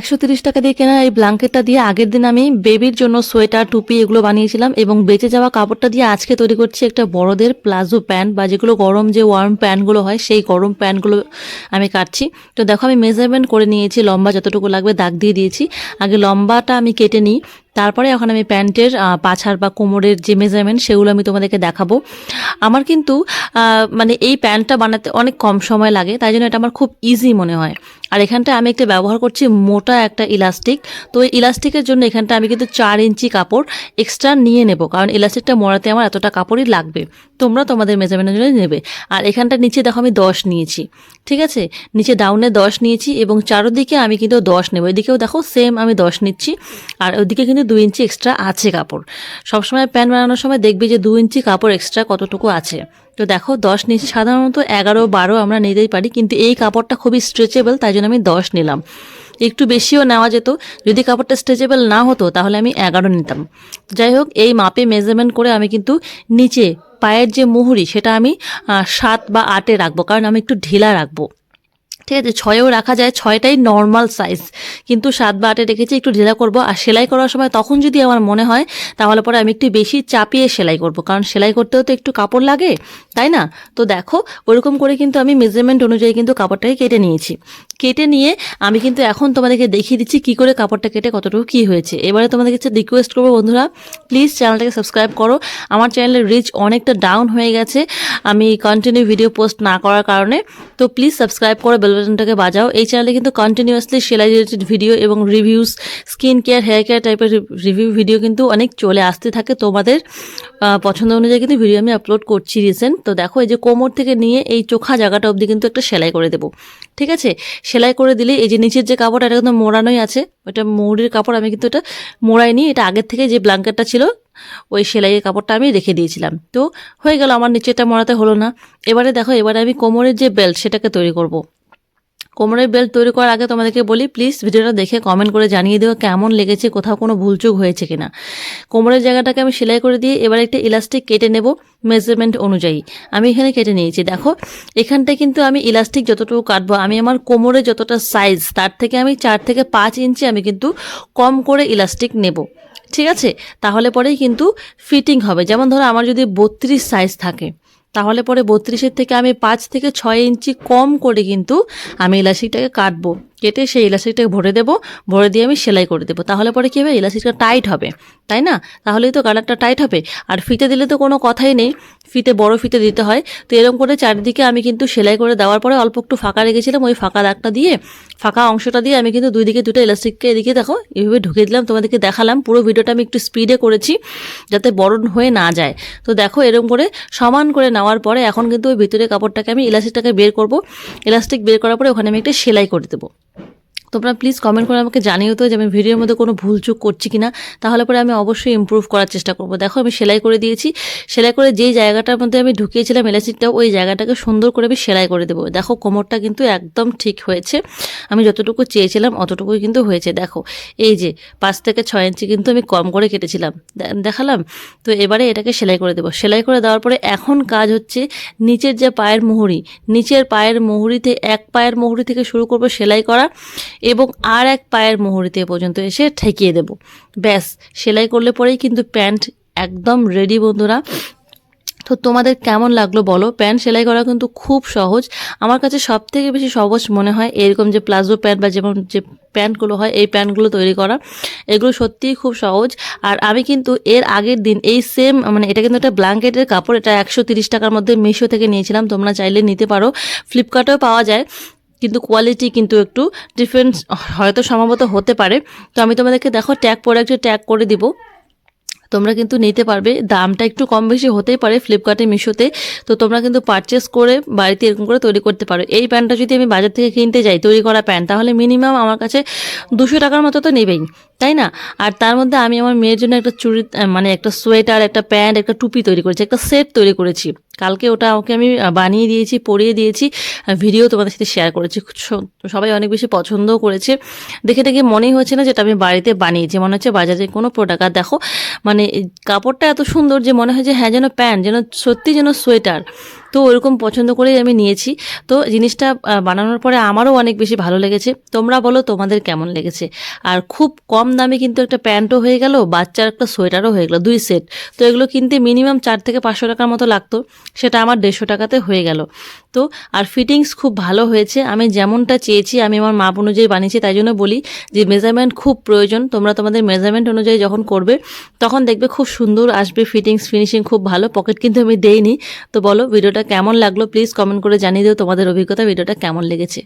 একশো তিরিশ টাকা দিয়ে কেনা এই ব্ল্যাঙ্কেটটা দিয়ে আগের দিন আমি বেবির জন্য সোয়েটার, টুপি এগুলো বানিয়েছিলাম এবং বেঁচে যাওয়া কাপড়টা দিয়ে আজকে তৈরি করছি একটা বড়দের প্লাজো প্যান্ট বা যেগুলো গরম যে ওয়ার্ম প্যান্টগুলো হয় সেই গরম প্যান্টগুলো আমি কাটছি। তো দেখো আমি মেজারমেন্ট করে নিয়েছি, লম্বা যতটুকু লাগবে দাগ দিয়ে দিয়েছি। আগে লম্বাটা আমি কেটে নিই তারপরে এখন আমি প্যান্টের পাছার বা কোমরের যে মেজারমেন্ট সেগুলো আমি তোমাদেরকে দেখাবো। আমার কিন্তু মানে এই প্যান্টটা বানাতে অনেক কম সময় লাগে, তাই জন্য এটা আমার খুব ইজি মনে হয়। আর এখানটা আমি একটা ব্যবহার করছি মোটা একটা ইলাস্টিক তো এই ইলাস্টিকের জন্য এখানটা আমি কিন্তু চার ইঞ্চি কাপড় এক্সট্রা নিয়ে নেব, কারণ ইলাস্টিকটা মোড়াতে আমার এতটা কাপড়ই লাগবে। তোমরা তোমাদের মেজারমেন্টের জন্য নেবে। আর এখানটা নিচে দেখো আমি দশ নিয়েছি, ঠিক আছে? নিচে ডাউনে দশ নিয়েছি এবং চারোদিকে আমি কিন্তু দশ নেব। এদিকেও দেখো সেম আমি দশ নিচ্ছি, আর ওদিকে কিন্তু দু ইঞ্চি এক্সট্রা আছে কাপড়। সবসময় প্যান্ট বানানোর সময় দেখবি যে দু ইঞ্চি কাপড় এক্সট্রা কতটুকু আছে। তো দেখো, দশ নিয়েছি, সাধারণত এগারো, বারো আমরা নিতেই পারি, কিন্তু এই কাপড়টা খুবই স্ট্রেচেবল তাই জন্য আমি দশ নিলাম। একটু বেশিও নেওয়া যেত, যদি কাপড়টা স্ট্রেচেবল না হতো, তাহলে আমি এগারো নিতাম। যাই হোক, এই মাপে মেজারমেন্ট করে আমি কিন্তু নিচে পায়ের যে মুহুরি, সেটা আমি সাত বা আটে রাখব, কারণ আমি একটু ঢিলা রাখব। ঠিক আছে ছয়েও রাখা যায়, ছয়টাই নর্মাল সাইজ কিন্তু সাত বা আটে রেখেছি, একটু ঢিলা করব আর সেলাই করার সময় তখন যদি আমার মনে হয়, তাহলে পরে আমি একটু বেশি চাপিয়ে সেলাই করব। কারণ সেলাই করতেও তো একটু কাপড় লাগে, তাই না? তো দেখো, ওরকম করে কিন্তু আমি মেজারমেন্ট অনুযায়ী কিন্তু কাপড়টাকে কেটে নিয়েছি। কেটে নিয়ে আমি কিন্তু এখন তোমাদেরকে দেখিয়ে দিচ্ছি কি করে কাপড়টা কেটে কতটুকু কি হয়েছে। এবারে তোমাদের কাছে রিকোয়েস্ট করব বন্ধুরা প্লিজ চ্যানেলটাকে সাবস্ক্রাইব করো। আমার চ্যানেলের রিচ অনেকটা ডাউন হয়ে গেছে। আমি কন্টিনিউ ভিডিও পোস্ট না করার কারণে। তো প্লিজ সাবস্ক্রাইব করো বেল বাটনটাকে বাজাও। এই চ্যানেলে কিন্তু কন্টিনিউয়াসলি সেলাই রিলেটেড ভিডিও এবং reviews skin care hair care টাইপের রিভিউ ভিডিও কিন্তু অনেক চলে আসতে থাকে। তোমাদের পছন্দ অনুযায়ী কিন্তু ভিডিও আমি আপলোড করছি রিসেন্ট তো দেখো, এই যে কোমর থেকে নিয়ে এই চোখা জায়গাটা অবধি কিন্তু একটা সেলাই করে দেবো। ঠিক আছে? সেলাই করে দিলে এই যে নিচের যে কাপড়, এটা কিন্তু মোড়ানোই আছে। ওটা মৌরির কাপড়, আমি কিন্তু এটা মোড়াই নি এটা আগের থেকে যে ব্ল্যাঙ্কেটটা ছিল, ওই সেলাইয়ের কাপড়টা আমি রেখে দিয়েছিলাম। তো হয়ে গেল, আমার নিচেরটা মোড়াতে হলো না। এবারে দেখো, এবারে আমি কোমরের যে বেল্ট সেটাকে তৈরি করব। কোমরের বেল্ট তৈরি করার আগে তোমাদেরকে বলি প্লিজ ভিডিওটা দেখে কমেন্ট করে জানিয়ে দিও কেমন লেগেছে, কোথাও কোনো ভুলচুক হয়েছে কিনা। কোমরের জায়গাটাকে আমি সেলাই করে দিয়ে এবার একটা ইলাস্টিক কেটে নেব মেজারমেন্ট অনুযায়ী। আমি এখানে কেটে নিয়েছি, দেখো, এখানটায় কিন্তু আমি ইলাস্টিক যতটুকু কাটবো, আমি আমার কোমরে যতটা সাইজ তার থেকে আমি চার থেকে পাঁচ ইঞ্চি আমি কিন্তু কম করে ইলাস্টিক নেব। ঠিক আছে? তাহলে পরেই কিন্তু ফিটিং হবে। যেমন ধরো, আমার যদি বত্রিশ সাইজ থাকে তাহলে পরে বত্রিশের থেকে আমি পাঁচ থেকে ছয় ইঞ্চি কম করে কিন্তু আমি ইলাস্টিকটাকে কাটবো। কেটে সেই ইলাস্টিকটাকে ভরে দেবো। ভরে দিয়ে আমি সেলাই করে দেবো। তাহলে পরে কী হবে? ইলাস্টিকটা টাইট হবে। তাই না? তাহলেই তো কালারটা টাইট হবে। আর ফিতে দিলে তো কোনো কথাই নেই। ফিতে বড় ফিতে দিতে হয়। তো এরকম করে চারিদিকে আমি কিন্তু সেলাই করে দেওয়ার পরে অল্প একটু ফাঁকা রেখেছিলাম ওই ফাঁকা দাগটা দিয়ে। ফাঁকা অংশটা দিয়ে আমি কিন্তু দুই দিকে দুটো ইলাস্টিককে এদিকে দেখো, এইভাবে ঢুকিয়ে দিলাম, তোমাদেরকে দেখালাম। পুরো ভিডিওটা আমি একটু স্পিডে করেছি যাতে বড় হয়ে না যায়। তো দেখো এরকম করে সমান করে নেওয়ার পরে এখন কিন্তু ওই ভিতরে কাপড়টাকে আমি ইলাস্টিকটাকে বের করব। ইলাস্টিক বের করার পরে ওখানে আমি একটা সেলাই করে দেবো। তোমরা প্লিজ কমেন্ট করে আমাকে জানিও তো যে আমি ভিডিওর মধ্যে কোনো ভুলচুক করছি কিনা। তাহলে পরে আমি অবশ্যই ইমপ্রুভ করার চেষ্টা করব। দেখো, আমি সেলাই করে দিয়েছি। সেলাই করে যেই জায়গাটার মধ্যে আমি ঢুকিয়েছিলাম এলাস্টিকটা ওই জায়গাটাকে সুন্দর করে আমি সেলাই করে দেবো। দেখো, কোমরটা কিন্তু একদম ঠিক হয়েছে। আমি যতটুকু চেয়েছিলাম, অতটুকুই কিন্তু হয়েছে। দেখো, এই যে পাঁচ থেকে ছয় ইঞ্চি কিন্তু আমি কম করে কেটেছিলাম। দেখালাম? তো এবারে এটাকে সেলাই করে দেবো। সেলাই করে দেওয়ার পরে এখন কাজ হচ্ছে নিচের যে পায়ের মুহুরি, নিচের পায়ের মুহুরিতে, এক পায়ের মুহুরি থেকে শুরু করব সেলাই করা। এবং আর এক পায়ের মুহুরিতে পর্যন্ত এসে ঠেকিয়ে দেব। ব্যাস, সেলাই করলে পরেই কিন্তু প্যান্ট একদম রেডি বন্ধুরা। তো তোমাদের কেমন লাগল বলো? প্যান্ট সেলাই করা কিন্তু খুব সহজ। আমার কাছে সব থেকে বেশি সহজ মনে হয় এরকম যে প্লাজো প্যান্ট বা যেমন যে প্যান্টগুলো হয়, এই প্যান্টগুলো তৈরি করা। এগুলো সত্যিই খুব সহজ। আর আমি কিন্তু এর আগের দিন এই সেম মানে এটা কিন্তু একটা ব্ল্যাঙ্কেটের কাপড়, এটা একশো টাকার মধ্যে মিশো থেকে নিয়েছিলাম। তোমরা চাইলে নিতে পারো। ফ্লিপকার্টেও পাওয়া যায়। কিন্তু কোয়ালিটি কিন্তু একটু ডিফারেন্স হয়তো সম্ভবত হতে পারে। তো আমি তোমাদেরকে দেখো ট্যাগ প্রোডাক্টে ট্যাগ করে দিব। তোমরা কিন্তু নিতে পারবে। দামটা একটু কম বেশি হতেই পারে ফ্লিপকার্টে মিশোতে তো। তোমরা কিন্তু পারচেস করে বাড়িতে এরকম করে তৈরি করতে পারো। এই প্যান্টটা যদি আমি বাজার থেকে কিনতে যাই, তৈরি করা প্যান্ট, তাহলে মিনিমাম আমার কাছে দুশো টাকার মতো তো নেবেই। তাই না? আর তার মধ্যে আমি আমার মেয়ের জন্য একটা চুড়ি মানে একটা সোয়েটার, একটা প্যান্ট, একটা টুপি তৈরি করেছি, একটা সেট তৈরি করেছি। কালকে ওটা ওকে আমি বানিয়ে দিয়েছি, পরিয়ে দিয়েছি ভিডিও তোমাদের সাথে শেয়ার করেছি। সবাই অনেক বেশি পছন্দও করেছে। দেখে দেখে মনেই হচ্ছে না যেটা আমি বাড়িতে বানিয়েছি। মনে হচ্ছে বাজারে কোনো প্রোডাক্ট আর দেখো মানে কাপড়টা এত সুন্দর যে মনে হয় যে হ্যাঁ যেন প্যান্ট, যেন সত্যি যেন সোয়েটার। তো ওরকম পছন্দ করেই আমি নিয়েছি। তো জিনিসটা বানানোর পরে আমারও অনেক বেশি ভালো লেগেছে। তোমরা বলো তোমাদের কেমন লেগেছে। আর খুব কম দামে কিন্তু একটা প্যান্টও হয়ে গেল, বাচ্চার একটা সোয়েটারও হয়ে গেল, দুই সেট। তো এগুলো কিনতে মিনিমাম চার থেকে পাঁচশো টাকার মতো লাগতো, সেটা আমার দেড়শো টাকাতে হয়ে গেল। তো, আর ফিটিংস খুব ভালো হয়েছে। আমি যেমনটা চেয়েছি, আমি আমার মাপ অনুযায়ী বানিয়েছি, তাই জন্য বলি যে মেজারমেন্ট খুব প্রয়োজন। তোমরা তোমাদের মেজারমেন্ট অনুযায়ী যখন করবে, তখন দেখবে খুব সুন্দর আসবে ফিটিংস, ফিনিশিং খুব ভালো। পকেট কিন্তু আমি দেইনি। তো বলো ভিডিওটা কেমন লাগল প্লিজ কমেন্ট করে জানিয়ে দিও তোমাদের অভিজ্ঞতা ভিডিওটা কেমন লেগেছে।